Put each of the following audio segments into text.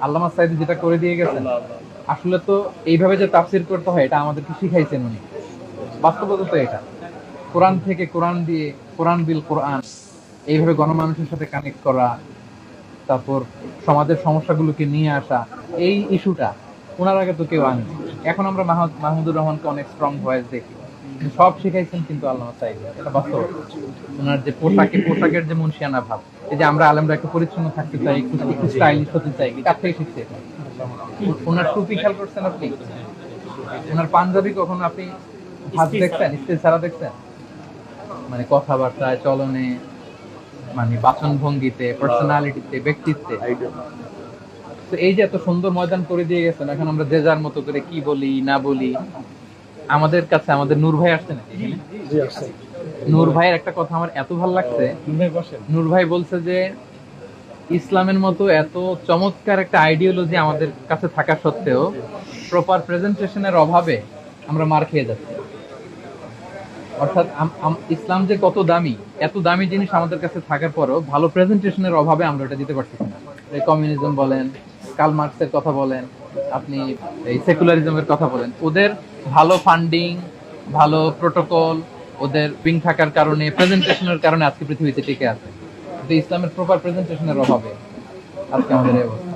আল্লামা সাইদি যেটা করে দিয়ে গেছেন আসলে তো এইভাবে যে তাফসির করতে হয় এটা আমাদেরকে শিখাইছেন উনি? বাস্তবতা তো এটা। কোরআন থেকে কোরআন দিয়ে কোরআন বিল কোরআন এইভাবে গণমানুষের সাথে কানেক্ট করা তারপর সমাজের সমস্যাগুলোকে নিয়ে আসা এই ইস্যুটা ওনার আগে তো কেউ আনেনি। এখন আমরা মাহমুদ মাহমুদুর রহমানকে অনেক স্ট্রং ভয়েস দেখি। সব শিখাইছেন কিন্তু আল্লাহ সাইদ এটা বাস্তব। ওনার যে পোশাকে পোশাকের যে মুন্সিয়ানা ভাব এই যে আমরা আলেমরা একটু পরিচ্ছন্ন থাকতে চাই একটু একটু স্টাইলিশ হতে চাই কার থেকে শিখছে ওনার টুপি খেয়াল করছেন আপনি? ওনার পাঞ্জাবি কখনো আপনি হাত দেখছেন স্টেজ ছাড়া দেখছেন? মানে কথাবার্তায় চলনে মানে বাচন ভঙ্গিতে পার্সোনালিটিতে ব্যক্তিত্বে। তো এই যে এত সুন্দর ময়দান করে দিয়ে গেছেন এখন আমরা যে যার মতো করে কি বলি না বলি আমাদের কাছে আমাদের নূর ভাই আসছে নাকি নূর ভাইয়ের একটা কথা আমার এত ভালো লাগছে। নূর ভাই বলছে যে ইসলামের মতো এত চমৎকার একটা আইডিওলজি আমাদের কাছে থাকা সত্ত্বেও প্রপার প্রেজেন্টেশনের অভাবে আমরা মার খেয়ে যাচ্ছি। অর্থাৎ ইসলাম যে কত দামি এত দামি জিনিস আমাদের কাছে থাকার পরও ভালো প্রেজেন্টেশনের অভাবে আমরা এটা দিতে পারছি না। কমিউনিজম বলেন কার্ল মার্কসের কথা বলেন আপনি এই সেকুলারিজমের কথা বলেন, ওদের ভালো ফান্ডিং ভালো প্রোটোকল ওদের উইং থাকার কারণে প্রেজেন্টেশনের কারণে আজকে পৃথিবীতে টিকে আছে। কিন্তু ইসলামের প্রপার প্রেজেন্টেশনের অভাবে আজকে আমাদের এই অবস্থা।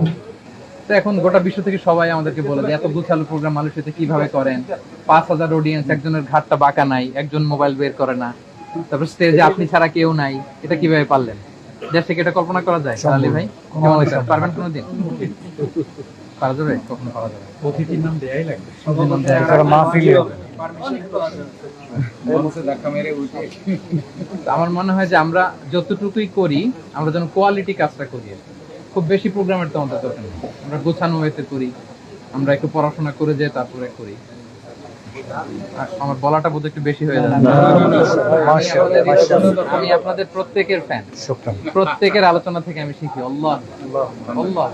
তো এখন গোটা বিশ্ব থেকে সবাই আমাদেরকে বলে যে, এত গুছালো প্রোগ্রাম মালয়েশিয়াতে কীভাবে করেন? পাঁচ হাজার অডিয়েন্স একজনের ঘাটটা বাঁকা নাই, একজন মোবাইল বের করে না। তারপর স্টেজে আপনি ছাড়া কেউ নাই, এটা কীভাবে পারলেন? কি এটা কল্পনা করা যায়? ভাই, কেমন? পারবেন কোনোদিন? পারা যাবে কখনো পারা যাবে অতিথির নাম দেয়াই লাগবে নাম দেয়া তারা মাহফিলে হবে আমার মনে হয় যে আমরা যতটুকুই করি আমরা যেন কোয়ালিটি কাজটা করি খুব বেশি প্রোগ্রামের তো আমাদের দরকার নেই আমরা গোছানো করি আমরা একটু পড়াশোনা করে যে তারপরে করি আমার বলাটা বোধ একটু বেশি হয়ে যাচ্ছে আমি আপনাদের- প্রত্যেকের ফ্যান প্রত্যেকের আলোচনা থেকে আমি শিখি আল্লাহ আল্লাহ